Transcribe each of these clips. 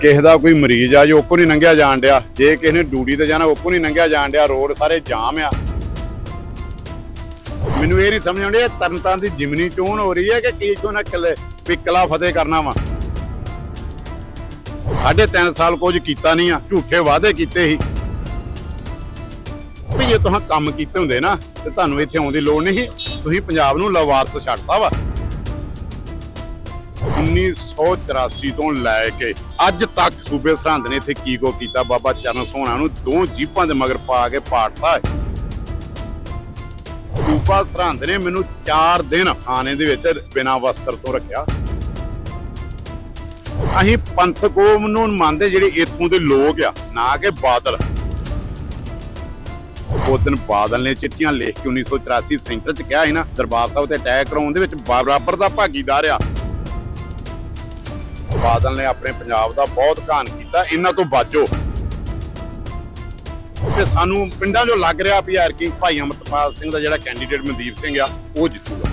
ਕਿਸੇ ਦਾ ਕੋਈ ਮਰੀਜ਼ ਆ ਜੋ ਉਹ ਕੋ ਨਹੀਂ ਲੰਘਿਆ ਜਾਣ ਡਿਆ। ਜੇ ਕਿਸੇ ਨੇ ਡਿਊਟੀ ਤੇ ਜਾਣਾ ਉਹ ਕੋ ਨਹੀਂ ਲੰਘਿਆ ਜਾਣ ਡਿਆ, ਰੋਡ ਸਾਰੇ ਜਾਮ ਆ। ਮੈਨੂੰ ਇਹ ਨਹੀਂ ਸਮਝ ਆਉਂਦੀ, ਇਹ ਤਰਨਤਾਰਨ ਦੀ ਜਿਮਨੀ ਚੋਣ ਹੋ ਰਹੀ ਹੈ ਕਿ ਕੀ ਇਥੋਂ ਨਾ ਕਿਲੇ ਪਿਕਲਾ ਫਤਿਹ ਕਰਨਾ ਵਾ। ਸਾਢੇ ਤਿੰਨ ਸਾਲ ਕੁਝ ਕੀਤਾ ਨਹੀਂ ਆ, ਝੂਠੇ ਵਾਅਦੇ ਕੀਤੇ ਸੀ। ਵੀ ਜੇ ਤੁਸੀਂ ਕੰਮ ਕੀਤੇ ਹੁੰਦੇ ਨਾ, ਤੇ ਤੁਹਾਨੂੰ ਇੱਥੇ ਆਉਣ ਦੀ ਲੋੜ ਨਹੀਂ ਸੀ, ਤੁਸੀਂ ਪੰਜਾਬ ਨੂੰ ਲਵਾਰਸ ਛੱਡਤਾ ਵਾ। 1984 ਤੋਂ ਲੈ ਕੇ ਅੱਜ ਤੱਕ ਸੂਬੇ ਸਰਹੰਦ ਨੇ ਇੱਥੇ ਕੀ ਕੋ ਕੀਤਾ? ਬਾਬਾ ਚਰਨ ਸੋਹਣਾ ਨੂੰ ਦੋ ਜੀਪਾਂ ਦੇ ਮਗਰ ਪਾ ਕੇ ਪਾੜਤਾ ਸੂਬਾ ਸਰਹੰਦ ਨੇ ਮੈਨੂੰ 4 ਦਿਨ ਥਾਣੇ ਦੇ ਵਿੱਚ ਬਿਨਾਂ ਵਸਤਰ ਤੋਂ ਰੱਖਿਆ। ਅਸੀਂ ਪੰਥਕ ਕੌਮ ਨੂੰ ਮੰਨਦੇ ਜਿਹੜੇ ਇੱਥੋਂ ਦੇ ਲੋਕ ਆ, ਨਾ ਕਿ ਬਾਦਲ। ਉਹ ਦਿਨ ਬਾਦਲ ਨੇ ਚਿੱਠੀਆਂ ਲਿਖ ਕੇ 1984 ਸੈਂਟਰ ਚ ਕਿਹਾ ਸੀ ਨਾ, ਦਰਬਾਰ ਸਾਹਿਬ ਤੇ ਅਟੈਕ ਕਰਾਉਣ ਦੇ ਵਿੱਚ ਬਰਾਬਰ ਦਾ ਭਾਗੀਦਾਰ ਆ। ਬਾਦਲ ਨੇ ਆਪਣੇ ਪੰਜਾਬ ਦਾ ਬਹੁਤ ਘਾਣ ਕੀਤਾ ਇਹਨਾਂ ਤੋਂ ਬਾਜੋ। ਤੇ ਸਾਨੂੰ ਪਿੰਡਾਂ 'ਚੋਂ ਲੱਗ ਰਿਹਾ ਵੀ ਯਾਰ ਕਿ ਭਾਈ ਅਮਰਪਾਲ ਸਿੰਘ ਦਾ ਜਿਹੜਾ ਕੈਂਡੀਡੇਟ ਮਨਦੀਪ ਸਿੰਘ ਆ ਉਹ ਜਿੱਤੂਗਾ।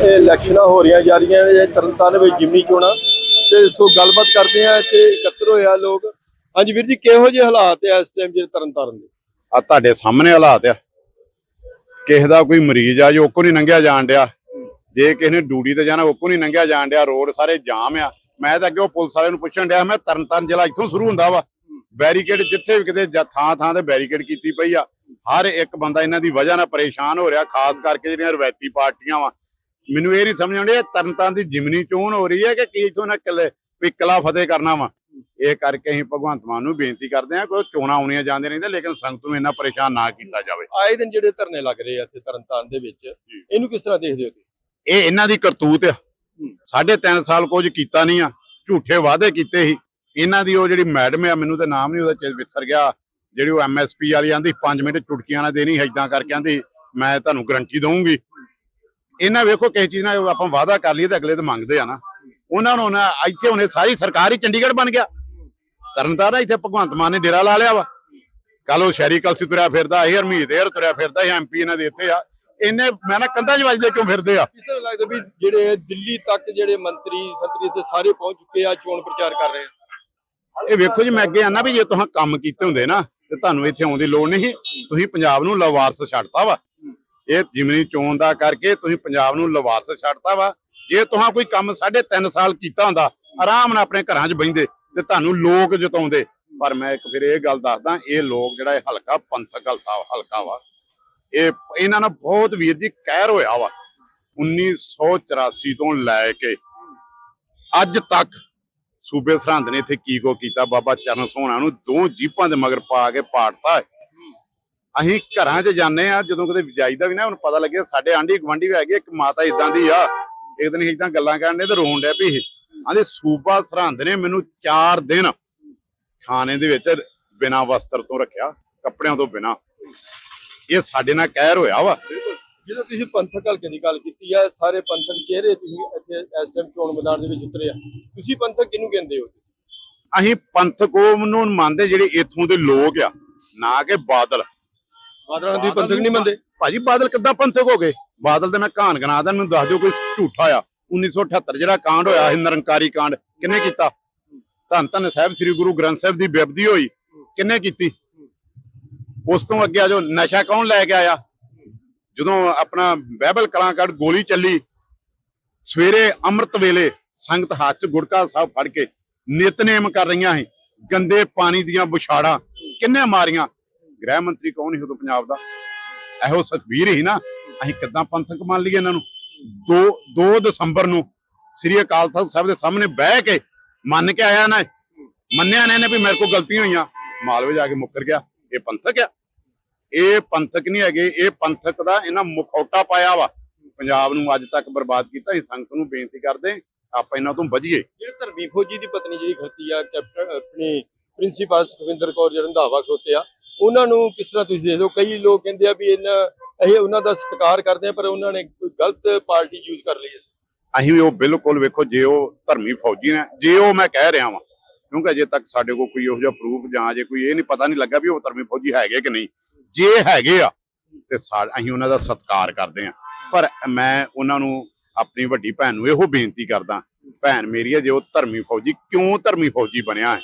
ਇਹ ਇਲੈਕਸ਼ਨਾਂ ਹੋ ਰਹੀਆਂ ਜਾ ਰਹੀਆਂ ਨੇ ਤਰਨਤਾਰਨ ਵਿੱਚ ਜਿਮਨੀ ਚੋਣਾਂ। ਤੇ ਸੋ ਗੱਲਬਾਤ ਕਰਦੇ ਆ ਤੇ ਇਕੱਤਰ ਹੋਇਆ ਲੋਕ। ਹਾਂਜੀ ਵੀਰ ਜੀ ਕਿਹੋ ਜਿਹੇ ਹਾਲਾਤ ਆ ਇਸ ਟਾਈਮ ਜਿਹੜੇ ਤਰਨਤਾਰਨ ਦੇ? ਆ ਤੁਹਾਡੇ ਸਾਹਮਣੇ ਹਾਲਾਤ ਆ। ਕਿਸੇ ਦਾ ਕੋਈ ਮਰੀਜ਼ ਆ, ਜੋ ਉਹ ਕੋ ਨਹੀਂ ਲੰਘਿਆ ਜਾਣ ਡਿਆ। ਜੇ ਕਿਸੇ ਨੇ ਡਿਊਟੀ ਤੇ ਜਾਣਾ ਉਹ ਕੋ ਨਹੀਂ ਲੰਘਿਆ ਜਾਣ ਡਿਆ, ਰੋਡ ਸਾਰੇ ਜਾਮ ਆ। ਮੈਂ ਤਾਂ ਅੱਗੇ ਉਹ ਪੁਲਿਸ ਵਾਲਿਆਂ ਨੂੰ ਪੁੱਛਣ ਡਿਆ, ਮੈਂ ਤਰਨਤਾਰਨ ਜ਼ਿਲ੍ਹਾ ਇੱਥੋਂ ਸ਼ੁਰੂ ਹੁੰਦਾ ਵਾ। ਬੈਰੀਕੇਡ ਜਿੱਥੇ ਵੀ ਕਿਤੇ ਥਾਂ ਥਾਂ ਤੇ ਬੈਰੀਕੇਡ ਕੀਤੀ ਪਈ ਆ। ਹਰ ਇੱਕ ਬੰਦਾ ਇਹਨਾਂ ਦੀ ਵਜ੍ਹਾ ਨਾਲ ਪਰੇਸ਼ਾਨ ਹੋ ਰਿਹਾ, ਖਾਸ ਕਰਕੇ ਜਿਹੜੀਆਂ ਰਵਾਇਤੀ ਪਾਰਟੀਆਂ ਵਾ। ਮੈਨੂੰ ਇਹ ਨਹੀਂ ਸਮਝ ਆਉਂਦੀ, ਇਹ ਤਰਨਤਾਰਨ ਦੀ ਜਿਮਨੀ ਚੋਣ ਹੋ ਰਹੀ ਹੈ ਕਿ ਕੀ ਇਥੋਂ ਨਾ ਕਿਲੇ ਪਿਕਲਾ ਫਤਿਹ ਕਰਨਾ ਵਾ। ਇਹ ਕਰਕੇ ਅਸੀਂ ਭਗਵੰਤ ਮਾਨ ਨੂੰ ਬੇਨਤੀ ਕਰਦੇ ਹਾਂ ਕੋਈ ਚੋਣਾਂ ਆਉਣੀਆਂ ਜਾਂਦੇ ਰਹਿੰਦੇ ਲੇਕਿਨ ਸੰਗਤ ਨੂੰ ਇੰਨਾ ਪਰੇਸ਼ਾਨ ਨਾ ਕੀਤਾ ਜਾਵੇ। ਆਏ ਦਿਨ ਜਿਹੜੇ ਧਰਨੇ ਲੱਗ ਰਹੇ ਆ ਇੱਥੇ ਤਰਨਤਾਰਨ ਦੇ ਵਿੱਚ ਇਹਨੂੰ ਕਿਸ ਤਰ੍ਹਾਂ ਦੇਖਦੇ ਹੋ ਤੁਸੀਂ? ਇਹ ਇਹਨਾਂ ਦੀ ਕਰਤੂਤ ਆ। ਸਾਢੇ ਤਿੰਨ ਸਾਲ ਕੁਝ ਕੀਤਾ ਨਹੀਂ ਆ ਝੂਠੇ ਵਾਅਦੇ ਕੀਤੇ ਸੀ। ਇਹਨਾਂ ਦੀ ਉਹ ਜਿਹੜੀ ਮੈਡਮ ਆ ਮੈਨੂੰ ਤਾਂ ਨਾਮ ਨਹੀਂ ਉਹਦਾ ਚਿ- ਵਿਸਰ ਗਿਆ। ਜਿਹੜੀ ਉਹ ਐਮਐਸਪੀ ਵਾਲੀ ਆਂਦੀ 5 ਮਿੰਟ ਚੁਟਕੀਆਂ ਨਾਲ ਦੇਣੀ ਏਦਾਂ ਕਰਕੇ ਆਂਦੀ ਮੈਂ ਤੁਹਾਨੂੰ ਗਰੰਟੀ ਦਊਂਗੀ। ਇਹਨਾਂ ਵੇਖੋ ਕਿਸੇ ਚੀਜ਼ ਨਾਲ ਆਪਾਂ ਵਾਅਦਾ ਕਰ ਲਈਏ ਤੇ ਅਗਲੇ ਤੇ ਮੰਗਦੇ ਆ ਨਾ। ਉਹਨਾਂ ਨੂੰ ਨਾ ਇੱਥੇ ਹੁਣੇ ਸਾਰੀ ਸਰਕਾਰ ਹੀ ਚੰਡੀਗੜ੍ਹ ਬਣ ਗਿਆ। ਤਰਨਤਾਰਨ ਇੱਥੇ ਭਗਵੰਤ ਮਾਨ ਨੇ ਡੇਰਾ ਲਾ ਲਿਆ ਵਾ। ਕੱਲ ਉਹ ਸ਼ਹਿਰੀ ਕਲਸੀ ਤੁਰਿਆ ਫਿਰਦਾ ਇਹ ਹਰਮੀਤ ਇਹ ਤੁਰਿਆ ਫਿਰਦਾ ਇਹ ਐਮਪੀ ਇਹਨਾਂ ਦੇ ਇੱਥੇ ਆ। ਇਹਨੇ ਮੈਂ ਨਾ ਕੰਧਾਂ 'ਚ ਵੱਜਦੇ ਕਿਉਂ ਫਿਰਦੇ ਆ? ਕਿਸ ਤਰ੍ਹਾਂ ਲੱਗਦਾ ਵੀ ਜਿਹੜੇ ਦਿੱਲੀ ਤੱਕ ਜਿਹੜੇ ਮੰਤਰੀ ਸੰਤਰੀ ਤੇ ਸਾਰੇ ਪਹੁੰਚ ਚੁੱਕੇ ਆ ਚੋਣ ਪ੍ਰਚਾਰ ਕਰ ਰਹੇ ਆ। ਇਹ ਵੇਖੋ ਜੀ ਮੈਂ ਅੱਗੇ ਆਨਾ ਵੀ ਜੇ ਤੁਸੀਂ ਕੰਮ ਕੀਤੇ ਹੁੰਦੇ ਨਾ ਤੇ ਤੁਹਾਨੂੰ ਇੱਥੇ ਆਉਣ ਦੀ ਲੋੜ ਨਹੀਂ। ਤੁਸੀਂ ਪੰਜਾਬ ਨੂੰ ਲਵਾਰਸ ਛੱਡਤਾ ਵਾ। ਇਹ ਜਿਮਨੀ ਚੋਣ ਦਾ ਕਰਕੇ ਤੁਸੀਂ ਪੰਜਾਬ ਨੂੰ ਲਵਾਰਸ ਛੱਡਤਾ ਵਾ। ਜੇ ਤੁਸੀਂ ਕੋਈ ਕੰਮ ਸਾਢੇ ਤਿੰਨ ਸਾਲ ਕੀਤਾ ਹੁੰਦਾ, ਆਰਾਮ ਨਾਲ ਆਪਣੇ ਘਰਾਂ 'ਚ ਬਹਿੰਦੇ ਤੇ ਤੁਹਾਨੂੰ ਲੋਕ ਜਿਤਾਉਂਦੇ। ਪਰ ਮੈਂ ਇੱਕ ਫਿਰ ਇਹ ਗੱਲ ਦੱਸਦਾ, ਇਹ ਲੋਕ ਜਿਹੜਾ ਇਹ ਹਲਕਾ ਪੰਥਕ ਹਲਕਾ ਹਲਕਾ ਵਾ, ਇਹ ਇਹਨਾਂ ਨਾਲ ਬਹੁਤ ਵੀਰ ਜੀ ਕਹਿਰ ਹੋਇਆ ਵਾ। 1984 ਤੋਂ ਲੈ ਕੇ ਅੱਜ ਤੱਕ ਸੂਬੇ ਸਰਹੰਦ ਨੇ ਇੱਥੇ ਕੀ ਕੋ ਕੀਤਾ? ਬਾਬਾ ਚਰਨ ਸੋਹਣਾ ਨੂੰ ਦੋ ਜੀਪਾਂ ਦੇ ਮਗਰ ਪਾ ਕੇ ਪਾੜਤਾ ਅਸੀਂ ਘਰਾਂ 'ਚ ਜਾਂਦੇ ਆ ਜਦੋਂ ਕਿਤੇ ਜਾਈਦਾ ਵੀ ਨਾ, ਉਹਨੂੰ ਪਤਾ ਲੱਗਿਆ ਸਾਡੇ ਆਂਢੀ ਗਵਾਂਢੀ ਵੀ ਹੈਗੇ, ਇੱਕ ਮਾਤਾ ਇਦਾਂ ਦੀ ਆ। ਇੱਕ ਦਿਨ ਇਦਾਂ ਗੱਲਾਂ ਕਰਨ ਦੇ ਤੇ ਰੋਣ ਡਿਆ ਪਈ ਆਂਦੇ ਸੂਬਾ ਸਰਹੰਦ ਨੇ ਮੈਨੂੰ 4 ਦਿਨ ਥਾਣੇ ਦੇ ਵਿੱਚ ਬਿਨਾਂ ਵਸਤਰ ਤੋਂ ਰੱਖਿਆ ਕੱਪੜਿਆਂ ਤੋਂ ਬਿਨਾਂ। ਇਹ ਸਾਡੇ ਨਾਲ ਕਹਿਰ ਹੋਇਆ ਵਾ। ਜਦੋਂ ਤੁਸੀਂ ਪੰਥਕ ਹਲਕੇ ਦੀ ਗੱਲ ਕੀਤੀ ਆ ਸਾਰੇ ਪੰਥਕ ਚਿਹਰੇ ਤੁਸੀਂ ਇੱਥੇ ਇਸ ਟਾਈਮ ਚੋਣ ਮੈਦਾਨ ਦੇ ਵਿੱਚ ਉਤਰੇ ਆ। ਤੁਸੀਂ ਪੰਥਕ ਕਿਹਨੂੰ ਕਹਿੰਦੇ ਹੋ ਅਸੀਂ ਪੰਥਕ ਕੌਮ ਨੂੰ ਮੰਨਦੇ ਜਿਹੜੇ ਇੱਥੋਂ ਦੇ ਲੋਕ ਆ ਨਾ ਕਿ ਬਾਦਲ। ਮਾਤਰਾ ਦੀ ਪੰਥਕ ਨਹੀਂ ਮੰਨਦੇ? ਭਾਜੀ ਬਾਦਲ ਕਿੱਦਾਂ ਪੰਥਕ ਹੋ ਗਏ? ਬਾਦਲ ਤੇ ਮੈਂ ਕਹਾਣ ਗਨਾ ਦਾ ਮੈਨੂੰ ਦੱਸ ਦਿਓ ਕੋਈ ਝੂਠਾ ਆ। 1978 ਜਿਹੜਾ ਕਾਂਡ ਹੋਇਆ ਸੀ ਨਿਰੰਕਾਰੀ ਕਾਂਡ ਕਿੰਨੇ ਕੀਤਾ? ਧੰਨ ਧੰਨ ਸਾਹਿਬ, ਸ੍ਰੀ ਗੁਰੂ ਗ੍ਰੰਥ ਸਾਹਿਬ ਦੀ ਬਿਪਦੀ ਹੋਈ ਕਿੰਨੇ ਕੀਤੀ? ਉਸ ਤੋਂ ਅੱਗੇ ਆ ਜੋ ਨਸ਼ਾ ਕੌਣ ਲੈ ਕੇ ਆਇਆ? ਜਦੋਂ ਆਪਣਾ ਬਾਈਬਲ ਕਲਾਕਾਰ ਗੋਲੀ ਚੱਲੀ, ਸਵੇਰੇ ਅੰਮ੍ਰਿਤ ਵੇਲੇ ਸੰਗਤ ਹੱਥ 'ਚ ਗੁੜਕਾ ਸਾਹਿਬ ਫੜ ਕੇ ਨਿਤਨੇਮ ਕਰ ਰਹੀਆਂ ਸੀ, ਗੰਦੇ ਪਾਣੀ ਦੀਆਂ ਬੁਛਾੜਾਂ ਕਿੰਨੇ ਮਾਰੀਆਂ? ਗ੍ਰਹਿ ਮੰਤਰੀ ਕੌਣ ਸੀ ਉਦੋਂ ਪੰਜਾਬ ਦਾ? ਇਹੋ ਸੁਖਬੀਰ ਹੀ ਨਾ। ਅਸੀਂ ਕਿੱਦਾਂ ਪੰਥਕ ਮੰਨ ਲਈਏ ਇਹਨਾਂ ਨੂੰ? 2 2 ਦਸੰਬਰ ਨੂੰ ਸ੍ਰੀ ਅਕਾਲ ਤਖਤ ਸਾਹਿਬ ਦੇ ਸਾਹਮਣੇ ਬਹਿ ਕੇ ਮੰਨ ਕੇ ਆਇਆ ਨਾ। ਮੰਨਿਆ ਨੇ ਇਹਨੇ ਵੀ ਮੇਰੇ ਕੋਲ ਗਲਤੀਆਂ ਹੋਈਆਂ। ਮਾਲਵੇ ਜਾ ਕੇ ਮੁੱਕਰ ਗਿਆ। ਇਹ ਪੰਥਕ ਆ। ਇਹ ਪੰਥਕ ਨਹੀਂ ਹੈਗੇ। ਇਹ ਪੰਥਕ ਦਾ ਇਹਨਾਂ ਮੁਖੌਟਾ ਪਾਇਆ ਵਾ। ਪੰਜਾਬ ਨੂੰ ਅੱਜ ਤੱਕ ਬਰਬਾਦ ਕੀਤਾ। ਇਹ ਸੰਗਤ ਨੂੰ ਬੇਨਤੀ ਕਰਦੇ ਆਪਾਂ ਇਹਨਾਂ ਤੋਂ ਬਚੀਏ ਜਿਹੜੇ ਧਰਮੀ ਫੌਜੀ ਦੀ ਪਤਨੀ ਜਿਹੜੀ ਖੋਤੀ ਆ, ਕੈਪਟਨ, ਆਪਣੀ ਪ੍ਰਿੰਸੀਪਲ ਸੁਖਵਿੰਦਰ ਕੌਰ ਜਿਹੜਾ ਰੰਧਾਵਾ ਖਲੋਤੇ ਆ, ਉਹਨਾਂ ਨੂੰ ਕਿਸ ਤਰ੍ਹਾਂ ਤੁਸੀਂ ਦੇਖਦੇ ਹੋ? ਕਈ ਲੋਕ ਕਹਿੰਦੇ ਆ ਵੀ ਇਹਨਾਂ ਇਹ ਉਹਨਾਂ ਦਾ ਸਤਿਕਾਰ ਕਰਦੇ ਆ ਪਰ ਉਹਨਾਂ ਨੇ ਕੋਈ ਗਲਤ ਪਾਰਟੀ ਯੂਜ਼ ਕਰ ਲਈ ਹੈ। ਅਸੀਂ ਵੀ ਉਹ ਬਿਲਕੁਲ ਵੇਖੋ, ਜੇ ਉਹ ਧਰਮੀ ਫੌਜੀ ਨੇ, ਜੇ ਉਹ ਮੈਂ ਕਹਿ ਰਿਹਾ ਵਾਂ, ਕਿਉਂਕਿ ਅਜੇ ਤੱਕ ਸਾਡੇ ਕੋਲ ਕੋਈ ਇਹੋ ਜਿਹਾ ਪ੍ਰੂਫ ਜਾਂ ਜੇ ਕੋਈ ਇਹ ਨਹੀਂ ਪਤਾ ਨਹੀਂ ਲੱਗਾ ਵੀ ਉਹ ਧਰਮੀ ਫੌਜੀ ਹੈਗੇ ਕਿ ਨਹੀਂ। ਜੇ ਹੈਗੇ ਆ, ਤੇ ਅਸੀਂ ਉਹਨਾਂ ਦਾ ਸਤਿਕਾਰ ਕਰਦੇ ਆ ਪਰ ਮੈਂ ਉਹਨਾਂ ਨੂੰ ਆਪਣੀ ਵੱਡੀ ਭੈਣ ਨੂੰ ਇਹੋ ਬੇਨਤੀ ਕਰਦਾ, ਭੈਣ ਮੇਰੀ ਹੈ, ਜੇ ਉਹ ਧਰਮੀ ਫੌਜੀ, ਕਿਉਂ ਧਰਮੀ ਫੌਜੀ ਬਣਿਆ ਹੈ?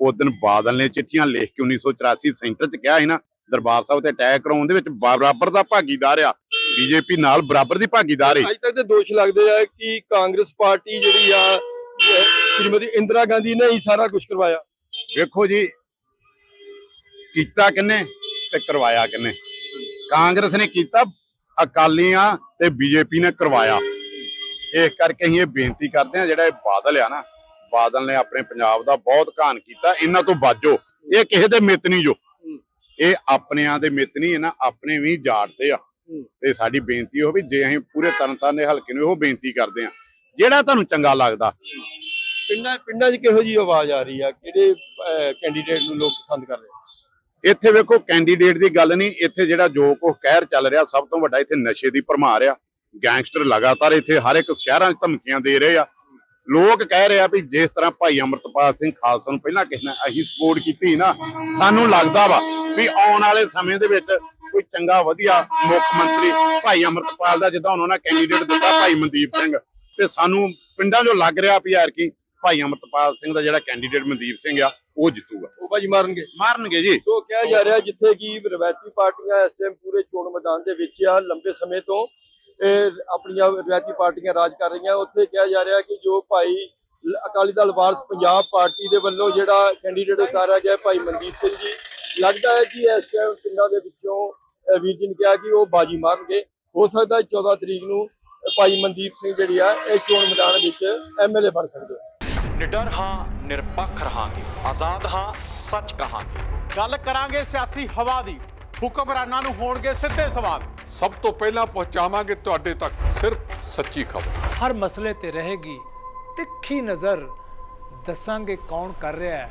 ਉਸ ਦਿਨ ਬਾਦਲ ਨੇ ਚਿੱਠੀਆਂ ਲਿਖ ਕੇ 1984 ਸੈਂਟਰ 'ਚ ਕਿਹਾ ਸੀ ਨਾ ਦਰਬਾਰ ਸਾਹਿਬ ਤੇ ਅਟੈਕ ਕਰਾਉਣ ਦੇ ਵਿੱਚ ਬਰਾਬਰ ਦਾ ਭਾਗੀਦਾਰ ਆ। ਬੀਜੇਪੀ ਨਾਲ ਬਰਾਬਰ ਦੀ ਭਾਗੀਦਾਰ ਹੈ ਅੱਜ ਤੱਕ ਤੇ ਦੋਸ਼ ਲੱਗਦੇ ਆ ਕਿ ਕਾਂਗਰਸ ਪਾਰਟੀ ਜਿਹੜੀ ਆ ਸ਼੍ਰੀਮਤੀ ਇੰਦਰਾ ਗਾਂਧੀ ਨੇ ਹੀ ਸਾਰਾ ਕੁਝ ਕਰਵਾਇਆ। ਵੇਖੋ ਜੀ ਕੀਤਾ ਕਿੰਨੇ ਤੇ ਕਰਵਾਇਆ ਕਿੰਨੇ? ਕਾਂਗਰਸ ਨੇ ਕੀਤਾ ਅਕਾਲੀਆਂ ਤੇ ਬੀਜੇਪੀ ਨੇ ਕਰਵਾਇਆ। ਇਸ ਕਰਕੇ ਅਸੀਂ ਇਹ ਬੇਨਤੀ ਕਰਦੇ ਹਾਂ ਜਿਹੜਾ ਇਹ ਬਾਦਲ ਆ ਨਾ ਬਾਦਲ ਨੇ ਆਪਣੇ ਪੰਜਾਬ ਦਾ ਬਹੁਤ ਘਾਣ ਕੀਤਾ ਇਹਨਾਂ ਤੋਂ ਬਾਜੋ। ਇਹ ਕਿਸੇ ਦੇ ਮਿੱਤ ਨਹੀਂ ਜੋ। ਇਹ ਆਪਣਿਆਂ ਦੇ ਮਿੱਤ ਨਹੀਂ ਇਹਨਾਂ ਆਪਣੇ ਵੀ ਜਾੜਦੇ ਆ। ਤੇ ਸਾਡੀ ਬੇਨਤੀ ਉਹ ਵੀ ਜੇ ਅਸੀਂ ਪੂਰੇ ਤਰਨਤਾਰਨ ਦੇ ਹਲਕੇ ਨੂੰ ਉਹ ਬੇਨਤੀ ਕਰਦੇ ਆ ਜਿਹੜਾ ਤੁਹਾਨੂੰ ਚੰਗਾ ਲੱਗਦਾ। ਪਿੰਡਾਂ ਪਿੰਡਾਂ 'ਚ ਕਿਹੋ ਜੀ ਆਵਾਜ਼ ਆ ਰਹੀ ਆ? ਕਿਹੜੇ ਕੈਂਡੀਡੇਟ ਨੂੰ ਲੋਕ ਪਸੰਦ ਕਰ ਰਹੇ? ਇੱਥੇ ਵੇਖੋ ਕੈਂਡੀਡੇਟ ਦੀ ਗੱਲ ਨਹੀਂ ਇੱਥੇ ਜਿਹੜਾ ਜੋ ਕੋ ਕਹਿਰ ਚੱਲ ਰਿਹਾ ਸਭ ਤੋਂ ਵੱਡਾ ਇੱਥੇ ਨਸ਼ੇ ਦੀ ਭਰਮਾਰ ਆ। ਗੈਂਗਸਟਰ ਲਗਾਤਾਰ ਇੱਥੇ ਹਰ ਇੱਕ ਸ਼ਹਿਰਾਂ 'ਚ ਧਮਕੀਆਂ ਦੇ ਰਹੇ ਆ। ਲੋਕ ਕਹਿ ਰਹੇ ਆ ਵੀ ਜਿਸ ਤਰ੍ਹਾਂ ਭਾਈ ਅਮਰਤਪਾਲ ਸਿੰਘ ਖਾਲਸਾ ਨੂੰ ਪਹਿਲਾਂ ਕਿਸੇ ਨੇ ਅਸੀਂ ਸਪੋਰਟ ਕੀਤੀ ਨਾ ਸਾਨੂੰ ਲੱਗਦਾ ਵਾ ਵੀ ਆਉਣ ਵਾਲੇ ਸਮੇਂ ਦੇ ਵਿੱਚ ਕੋਈ ਚੰਗਾ ਵਧੀਆ ਮੁੱਖ ਮੰਤਰੀ ਭਾਈ ਅਮਰਤਪਾਲ ਦਾ ਜਿੱਦਾਂ ਉਹਨਾਂ ਨੇ ਕੈਂਡੀਡੇਟ ਦਿੱਤਾ ਭਾਈ ਮਨਦੀਪ ਸਿੰਘ ਤੇ ਸਾਨੂੰ ਪਿੰਡਾਂ 'ਚੋਂ ਲੱਗ ਰਿਹਾ ਵੀ ਯਾਰ ਕੀ ਭਾਈ ਅਮਰਤਪਾਲ ਸਿੰਘ ਦਾ ਜਿਹੜਾ ਕੈਂਡੀਡੇਟ ਮਨਦੀਪ ਸਿੰਘ ਆ ਉਹ ਜਿੱਤੂਗਾ। ਉਹ ਬਾਜੀ ਮਾਰਨਗੇ। ਮਾਰਨਗੇ ਜੀ। ਸੋ ਕਿਹਾ ਜਾ ਰਿਹਾ ਜਿੱਥੇ ਕਿ ਰਵਾਇਤੀ ਪਾਰਟੀਆਂ ਇਸ ਟਾਈਮ ਪੂਰੇ ਚੋਣ ਮੈਦਾਨ ਦੇ ਵਿੱਚ ਆ ਲੰਬੇ ਸਮੇਂ ਤੋਂ ਇਹ ਆਪਣੀਆਂ ਰਵਾਇਤੀ ਪਾਰਟੀਆਂ ਰਾਜ ਕਰ ਰਹੀਆਂ। ਉੱਥੇ ਕਿਹਾ ਜਾ ਰਿਹਾ ਕਿ ਜੋ ਭਾਈ ਅਕਾਲੀ ਦਲ ਵਾਰਸ ਪੰਜਾਬ ਪਾਰਟੀ ਦੇ ਵੱਲੋਂ ਜਿਹੜਾ ਕੈਂਡੀਡੇਟ ਉਤਾਰਿਆ ਗਿਆ ਭਾਈ ਮਨਦੀਪ ਸਿੰਘ ਜੀ ਲੱਗਦਾ ਹੈ ਕਿ ਇਸ ਟਾਈਮ ਪਿੰਡਾਂ ਦੇ ਵਿੱਚੋਂ ਵੀਰ ਜੀ ਨੇ ਕਿਹਾ ਕਿ ਉਹ ਬਾਜੀ ਮਾਰਨਗੇ। ਹੋ ਸਕਦਾ ਹੈ 14 ਤਰੀਕ ਨੂੰ ਭਾਈ ਮਨਦੀਪ ਸਿੰਘ ਜਿਹੜੀ ਆ ਇਹ ਚੋਣ ਮੈਦਾਨ ਵਿੱਚ ਐਮਐਲਏ ਬਣ ਸਕਦੇ ਨਿਡਰ ਹਾਂ ਨਿਰਪੱਖ ਰਹਾਂਗੇ। ਆਜ਼ਾਦ ਹਾਂ ਸੱਚ ਕਹਾਂਗੇ। ਗੱਲ ਕਰਾਂਗੇ ਸਿਆਸੀ ਹਵਾ ਦੀ। ਹੁਕਮਰਾਨਾਂ ਨੂੰ ਹੋਣਗੇ ਸਿੱਧੇ ਸਵਾਲ। ਸਭ ਤੋਂ ਪਹਿਲਾਂ ਪਹੁੰਚਾਵਾਂਗੇ ਤੁਹਾਡੇ ਤੱਕ ਸਿਰਫ ਸੱਚੀ ਖਬਰ। ਹਰ ਮਸਲੇ ਤੇ ਰਹੇਗੀ ਤਿੱਖੀ ਨਜ਼ਰ। ਦੱਸਾਂਗੇ ਕੌਣ ਕਰ ਰਿਹਾ ਹੈ।